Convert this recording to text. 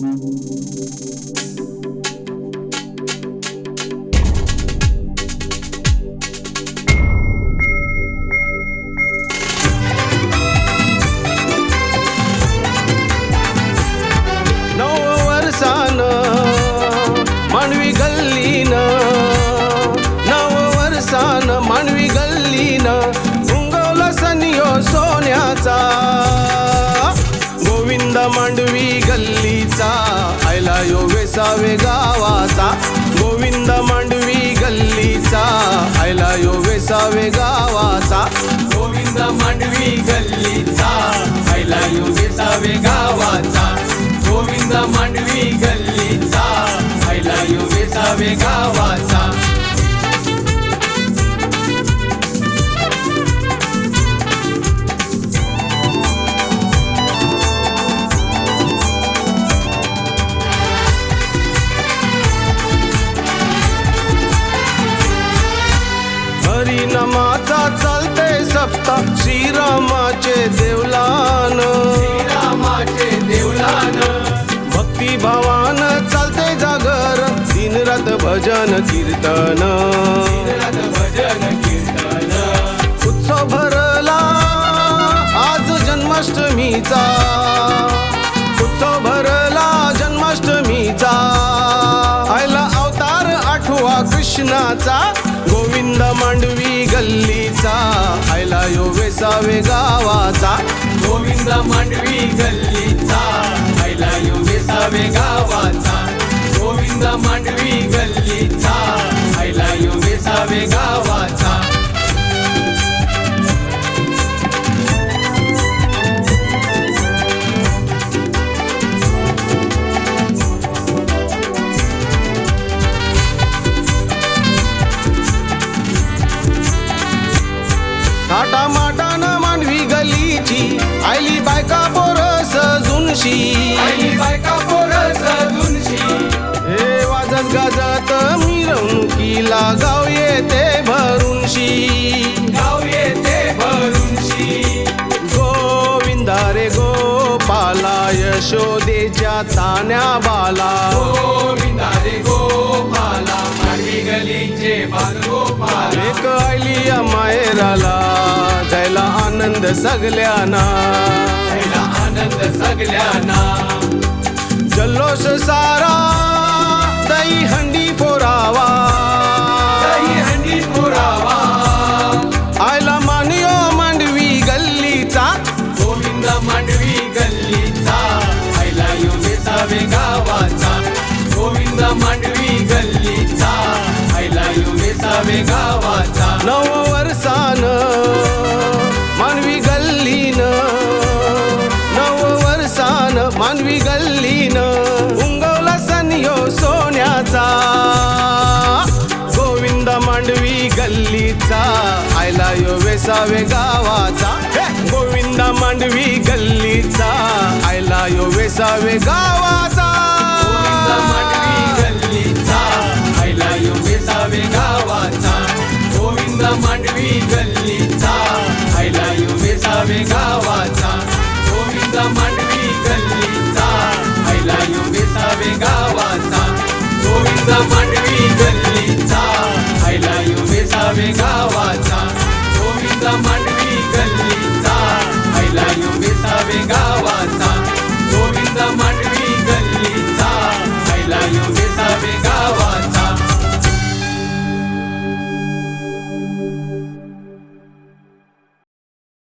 नव वर्षान मानवी गल्लीन यो गावाचा. गोविंद मांडवी गल्लीचा. आयला यो वेसावे गावाचा. गोविंद मांडवी गल्लीचा. आयला योगेसावे गावाचा. गोविंद मांडवी गल्लीचा. आयला योगेसावे गावाचा. हरिनामाचा चालते सप्ता श्रीरामाचे देवलान. रामाचे देवलान. भक्ती भावान चालते जागर दिन रात भजन कीर्तन. भजन कीर्तन. उत्सव भरला आज जन्माष्टमीचा. उत्सव भरला जन्माष्टमीचा. आयला अवतार आठवा कृष्णाचा. गोविंद मांडवी गल्लीचा. आयला यो वेसावे गावाचा. गोविंद मांडवी गल्लीचा. आयला योगेसावे गावाचा. गोविंद मांडवी यशोदेच्या तान्या बाला गोविंदा रे गोपाला मांडवी गलीचे बालगोपाला. एक आयली या माहेराला. जायला आनंद सगळ्यांना. पहिला आनंद सगळ्यांना. जल्लोष सारा योगेसावे गावाचा नव वर्षान मानवी गल्लीन. नव वर्षान मानवी गल्लीन. उंगवला सनियो सोन्याचा. गोविंद मांडवी गल्लीचा. आयला यो वेसावे गावाचा. गोविंद मांडवी गल्लीचा. आयला यो वेसावे गावाचा. माझा मांडवी गल्लीचा. आईला युवे गावाचा. गोविंद मांडवी गल्लीचा. आईला युवे गावाचा. गोविंद मांडवी गल्लीचा. आईला युवे जावे